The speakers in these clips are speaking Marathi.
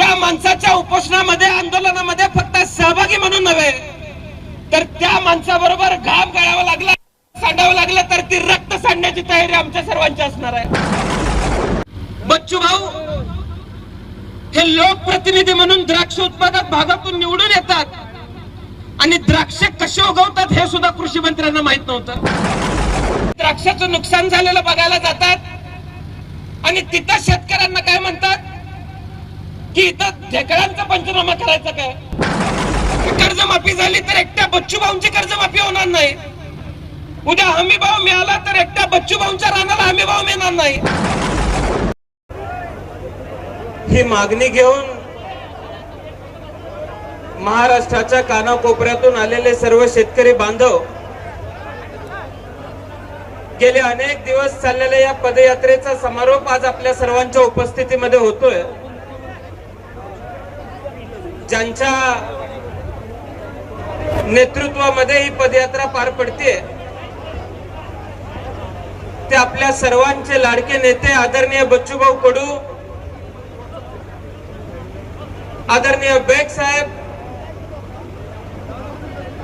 त्या माणसाच्या उपोषणामध्ये आंदोलनामध्ये फक्त सहभागी म्हणून नव्हे तर त्या माणसाबरोबर घाम गाळावा लागला सांडावं लागलं तर ती रक्त सांडण्याची तयारी आमच्या सर्वांची असणार आहे. बच्चू भाऊ हे लोकप्रतिनिधी म्हणून द्राक्ष उत्पादक भागातून निवडून येतात. आणि द्राक्षे कसे उगवतात हे सुद्धा कृषी मंत्र्यांना माहीत नव्हतं. द्राक्षाचं नुकसान झालेलं बघायला जातात. आणि तिथं शेतकऱ्यांना काय म्हणतात? की इथं ढेकळांचा पंचनामा करायचा काय? कर्जमाफी झाली तर एकट्या बच्चू भाऊंची कर्जमाफी होणार नाही. उद्या हमी भाव मिळाला तर एकट्या बच्चू भाऊंच्या रानाला हमी भाव मिळणार नाही. ही मागणी घेऊन महाराष्ट्राच्या कानाकोपऱ्यातून आलेले सर्व शेतकरी बांधव गेले अनेक दिवस चाललेल्या या पदयात्रेचा समारोप आज आपल्या सर्वांच्या उपस्थितीमध्ये होतोय. ज्यांच्या नेतृत्वामध्ये ही पदयात्रा पार पडते ते आपल्या सर्वांचे लाडके नेते आदरणीय बच्चूभाऊ कडू आदरणीय बेग साहेब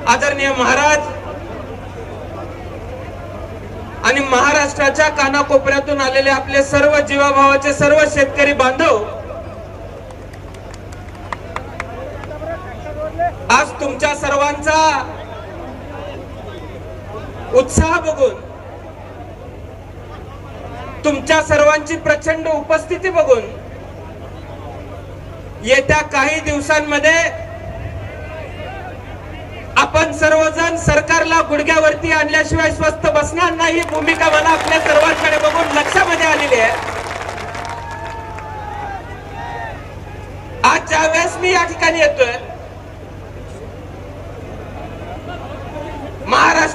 आदरणीय महाराज आणि महाराष्ट्राच्या कानाकोपऱ्यातून आलेले आपले सर्व जीवाभावाचे सर्व शेतकरी बांधव आज तुमच्या सर्वांचा उत्साह बघून तुमच्या सर्वांची प्रचंड उपस्थिती बघून येत्या काही दिवसांमध्ये आपण सर्वजण सरकारला गुडघ्यावरती आणल्याशिवाय स्वस्त बसणार नाही. ही भूमिका मला आपल्या सर्वांकडे बघून लक्षामध्ये आलेली आहे. आज ज्यावेळेस मी या ठिकाणी येतोय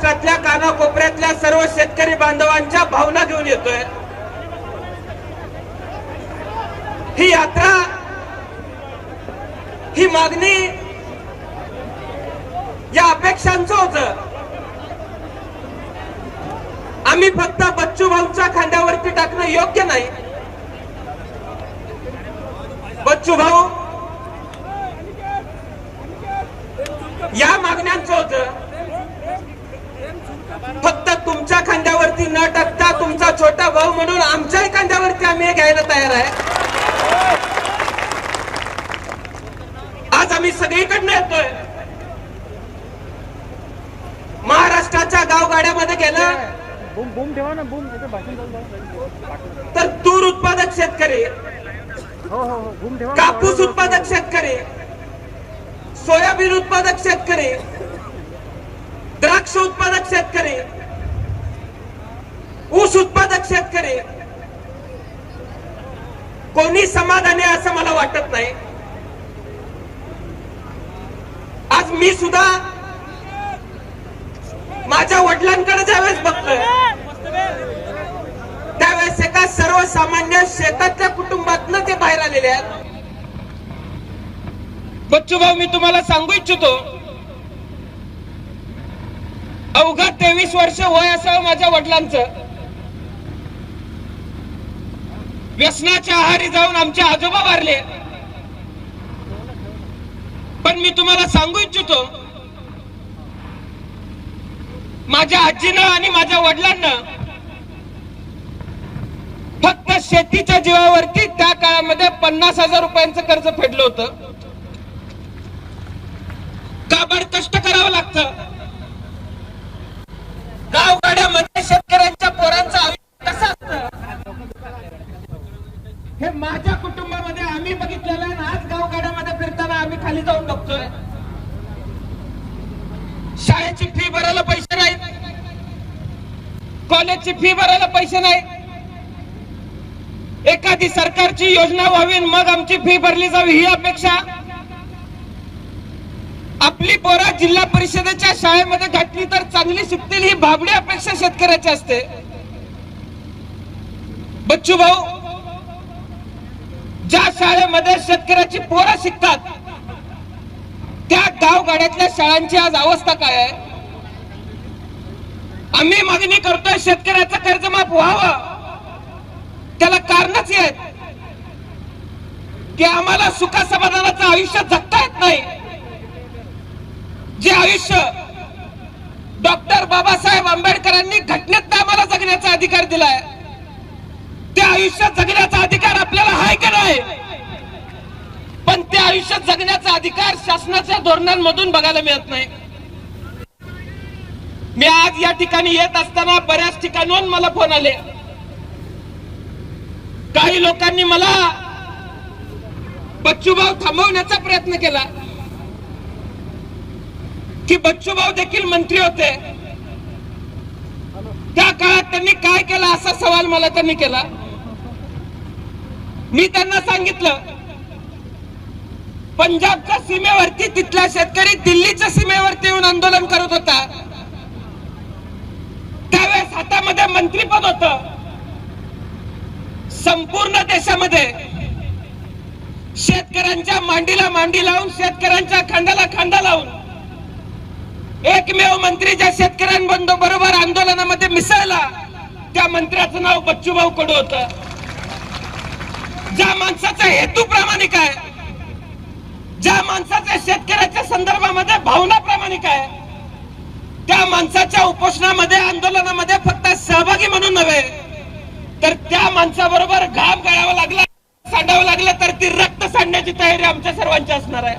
महाराष्ट्रातल्या कानाकोपऱ्यातल्या सर्व शेतकरी बांधवांच्या भावना घेऊन येतोय. ही यात्रा ही मागणी या अपेक्षांचं होत. आम्ही फक्त बच्चू भाऊच्या खांद्यावरती टाकणं योग्य नाही. बच्चू भाऊ या मागण्यांचं होतं फक्त तुमच्या खांद्यावरती न टाकता तुमचा छोटा भाऊ म्हणून आमच्याही खांद्यावरती आम्ही घ्यायला तयार आहे. आज आम्ही सगळीकडनं येतोय. महाराष्ट्राच्या गावगाड्यामध्ये गेलं. तर तूर उत्पादक शेतकरी. हो हो हो. कापूस उत्पादक शेतकरी. सोयाबीन उत्पादक शेतकरी. द्राक्ष उत्पादक शेतकरी. ऊस उत्पादक शेतकरी. कोणी समाधानी असं मला वाटत नाही. आज मी सुद्धा माझ्या वडिलांकडे ज्यावेळेस बघतोय त्यावेळेस एका सर्वसामान्य शेतातल्या कुटुंबातनं ते बाहेर आलेले आहेत. बच्चू भाऊ मी तुम्हाला सांगू इच्छितो अवघा तेवीस वर्ष वय असावं माझ्या वडिलांचं. व्यसनाच्या आहारी जाऊन आमचे आजोबा वारले. पण मी तुम्हाला सांगू इच्छितो माझ्या आजीनं आणि माझ्या वडिलांना फक्त शेतीच्या जीवावरती त्या काळामध्ये पन्नास हजार रुपयांचं कर्ज फेडलं होतं. काबड कष्ट करावं लागतं गावगाड्यामध्ये शेतकऱ्यांच्या पोरांचं आयुष्य कसं असतं हे माझ्या कुटुंबामध्ये आम्ही बघितलेलं आहे आणि आज गावगाड्यामध्ये फिरताना आम्ही खाली जाऊन बघतोय शाळेची फी भरायला पैसे नाहीत कॉलेजची फी भरायला पैसे नाही. एखादी सरकारची योजना व्हावी मग आमची फी भरली जावी ही अपेक्षा. आपली पोरं जिल्हा परिषदेच्या शाळेमध्ये घातली तर चांगली शिकतील ही भाबडी अपेक्षा शेतकऱ्याची असते. बच्चू भाऊ ज्या शाळेमध्ये शेतकऱ्याची पोरं शिकतात त्या गावगाड्यातल्या शाळांची आज अवस्था काय आहे? आम्ही मागणी करतोय शेतकऱ्याचं कर्ज माफ व्हावं. त्याला कारणच आहेत. की आम्हाला सुख समाधानाचं आयुष्य जगता येत नाही. जे आयुष्य डॉक्टर बाबासाहेब आंबेडकरांनी घटनेत आम्हाला जगण्याचा अधिकार दिलाय ते आयुष्य जगण्याचा अधिकार आपल्याला आहे का नाही? पण ते आयुष्य जगण्याचा अधिकार शासनाच्या धोरणांमधून बघायला मिळत नाही. मी आज या ठिकाणी येत असताना बऱ्याच ठिकाणून मला फोन आले. काही लोकांनी मला बच्चूभाऊ थांबवण्याचा प्रयत्न केला. की बच्चूभाऊ देखील मंत्री होते. त्या काळात त्यांनी काय केलं असा सवाल मला त्यांनी केला. मी त्यांना सांगितलं पंजाबच्या सीमेवरती तिथला शेतकरी दिल्लीच्या सीमेवरती येऊन आंदोलन करत होता. त्यावेळेस हातामध्ये मंत्रीपद होत. संपूर्ण देशामध्ये शेतकऱ्यांच्या मांडीला मांडी लावून शेतकऱ्यांच्या खांद्याला खांदा लावून एकमेव मंत्री ज्या शेतकऱ्यांबंधू बरोबर आंदोलनामध्ये मिसळला त्या मंत्र्याचं नाव बच्चूभाऊ कडू होत. ज्या माणसाचा हेतू प्रामाणिक आहे ज्या माणसाच्या शेतकऱ्याच्या संदर्भामध्ये भावना प्रामाणिक आहे त्या माणसाच्या उपोषणामध्ये आंदोलनामध्ये फक्त सहभागी म्हणून नव्हे तर त्या माणसाबरोबर घाम गाळावा लागला सांडावं लागलं तर ती रक्त सांडण्याची तयारी आमच्या सर्वांची असणार आहे.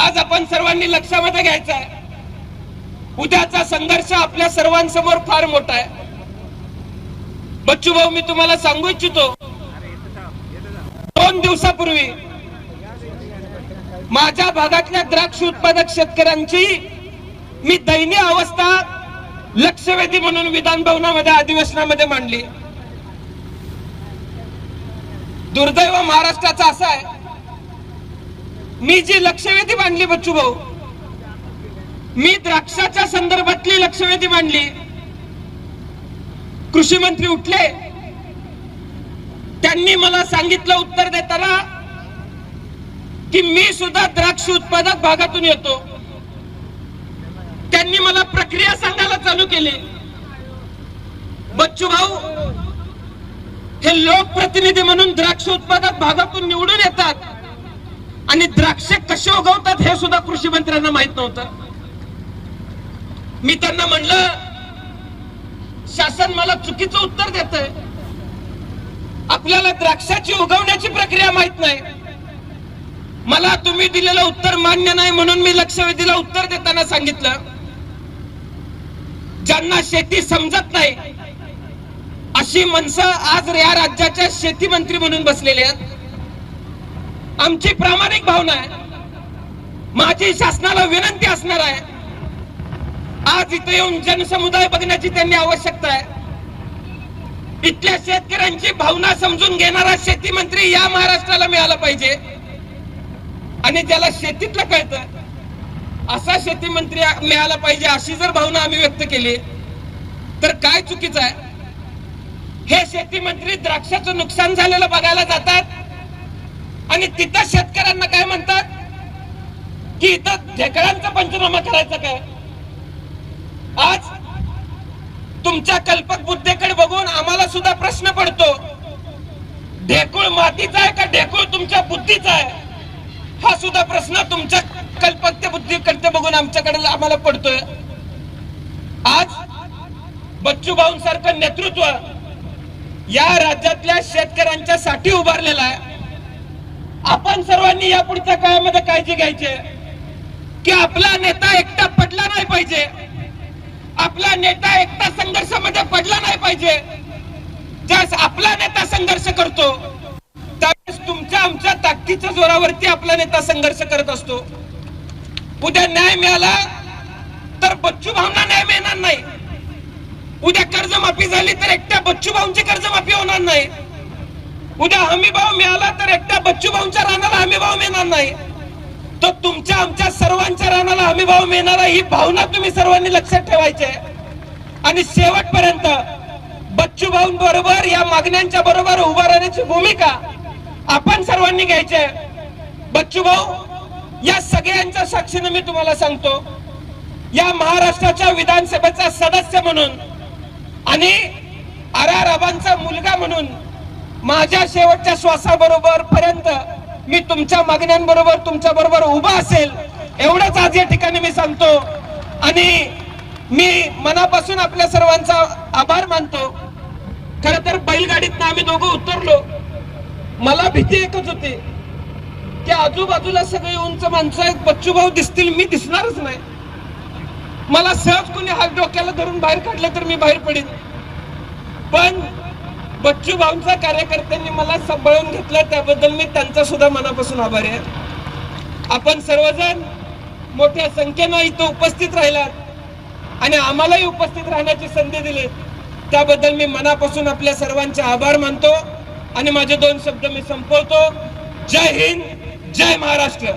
आज आपण सर्वांनी लक्षामध्ये घ्यायचं आहे. उद्याचा संघर्ष आपल्या सर्वांसमोर फार मोठा आहे. बच्चू भाऊ मी तुम्हाला सांगू इच्छितो दोन दिवसापूर्वी माझ्या भागातल्या द्राक्ष उत्पादक शेतकऱ्यांची मी दयनीय अवस्था लक्षवेधी म्हणून विधान भवनामध्ये अधिवेशनामध्ये मांडली. दुर्दैव महाराष्ट्राचा असा आहे मी जी लक्षवेधी मांडली बच्चू भाऊ मी द्राक्षाच्या संदर्भातली लक्षवेधी मांडली. कृषी मंत्री उठले त्यांनी मला सांगितलं उत्तर देताना की मी सुद्धा द्राक्ष उत्पादक भागातून येतो. त्यांनी मला प्रक्रिया सांगायला चालू केली. बच्चू भाऊ हे लोकप्रतिनिधी म्हणून द्राक्ष उत्पादक भागातून निवडून येतात. आणि द्राक्षे कसे उगवतात हे सुद्धा कृषी मंत्र्यांना माहीत नव्हतं. मी त्यांना म्हणलं शासन मला चुकीचं उत्तर देत आपल्याला द्राक्षाची उगवण्याची प्रक्रिया माहीत नाही. मला तुम्ही दिलेलं उत्तर मान्य नाही म्हणून मी लक्षवेधीला उत्तर देताना सांगितलं. ज्यांना शेती समजत नाही अशी माणसं आज या राज्याच्या शेती मंत्री म्हणून बसलेले आहेत. आमची प्रामाणिक भावना आहे. माझी शासनाला विनंती असणार आहे. आज इथे येऊन जनसमुदाय बघण्याची त्यांनी आवश्यकता आहे. इथल्या शेतकऱ्यांची भावना समजून घेणारा शेती मंत्री या महाराष्ट्राला मिळाला पाहिजे. आणि ज्याला शेतीतलं कळतं असा शेती मंत्री मिळाला पाहिजे अशी जर भावना आम्ही व्यक्त केली तर काय चुकीचं आहे? हे शेती मंत्री द्राक्षाचं नुकसान झालेलं बघायला जातात आणि तिथं शेतकऱ्यांना काय म्हणतात? की इथं ढेकळांचा पंचनामा करायचा काय? आज तुमच्या कल्पक बुद्धीकडे बघून आम्हाला सुद्धा प्रश्न पडतो ढेकूळ मातीचा आहे का ढेकूळ तुमच्या बुद्धीचा आहे? हा सुद्धा प्रश्न तुमच्या कल्पक्य बुद्धीकडे बघून आमच्याकडे आम्हाला पडतोय. आज बच्चू भाऊंसारखं नेतृत्व या राज्यातल्या शेतकऱ्यांच्या साठी उभारलेलं आहे. आपण सर्वांनी या पुढच्या काळामध्ये काळजी घ्यायची. की आपला नेता एकटा पडला नाही पाहिजे. आपला नेता एकटा संघर्षामध्ये पडला नाही पाहिजे. ज्यास आपला नेता संघर्ष करतो ताकदीच्या जोरावरती आपला नेता संघर्ष करत असतो. उद्या न्याय मिळाला तर बच्चू भावना न्याय मिळणार नाही. उद्या कर्जमाफी झाली तर एकट्या बच्चू भाऊंची कर्जमाफी होणार नाही. उद्या हमी भाव मिळाला तर एकट्या बच्चू भाऊंच्या रानाला हमी भाव मिळणार नाही. तर तुमच्या आमच्या सर्वांच्या रानाला हमी भाव मिळणार ही भावना तुम्ही सर्वांनी लक्षात ठेवायची आणि शेवटपर्यंत बच्चू भाऊंबरोबर या मागण्यांच्या बरोबर उभा राहण्याची भूमिका आपण सर्वांनी घ्यायचे बच्चू भाऊ या सगळ्यांच्या साक्षीने मी तुम्हाला सांगतो या महाराष्ट्राच्या विधानसभेचा सदस्य म्हणून आणि आराराबांचा मुलगा म्हणून माझ्या शेवटच्या श्वासाबरोबर पर्यंत मी तुमच्या मागण्यांबरोबर तुमच्या बरोबर उभा असेल एवढंच आज या ठिकाणी मी सांगतो. आणि मी मनापासून आपल्या सर्वांचा आभार मानतो. खर तर बैलगाडीतनं आम्ही दोघं उतरलो. मला भीती एकच होती की आजूबाजूला सगळी उंच माणसं आहेत बच्चू भाऊ दिसतील मी दिसणारच नाही. मला सहज कोणी हात डोक्याला धरून बाहेर काढलं तर मी बाहेर पडीन. पण बच्चू भाऊंच्या कार्यकर्त्यांनी मला सांभाळून घेतलं त्याबद्दल मी त्यांचा सुद्धा मनापासून आभारी आहे. आपण सर्वजण मोठ्या संख्येनं इथं उपस्थित राहिलात आणि आम्हालाही उपस्थित राहण्याची संधी दिली त्याबद्दल मी मनापासून आपल्या सर्वांचे आभार मानतो. आणि माझे दोन शब्द मी संपवतो. जय हिंद जय महाराष्ट्र.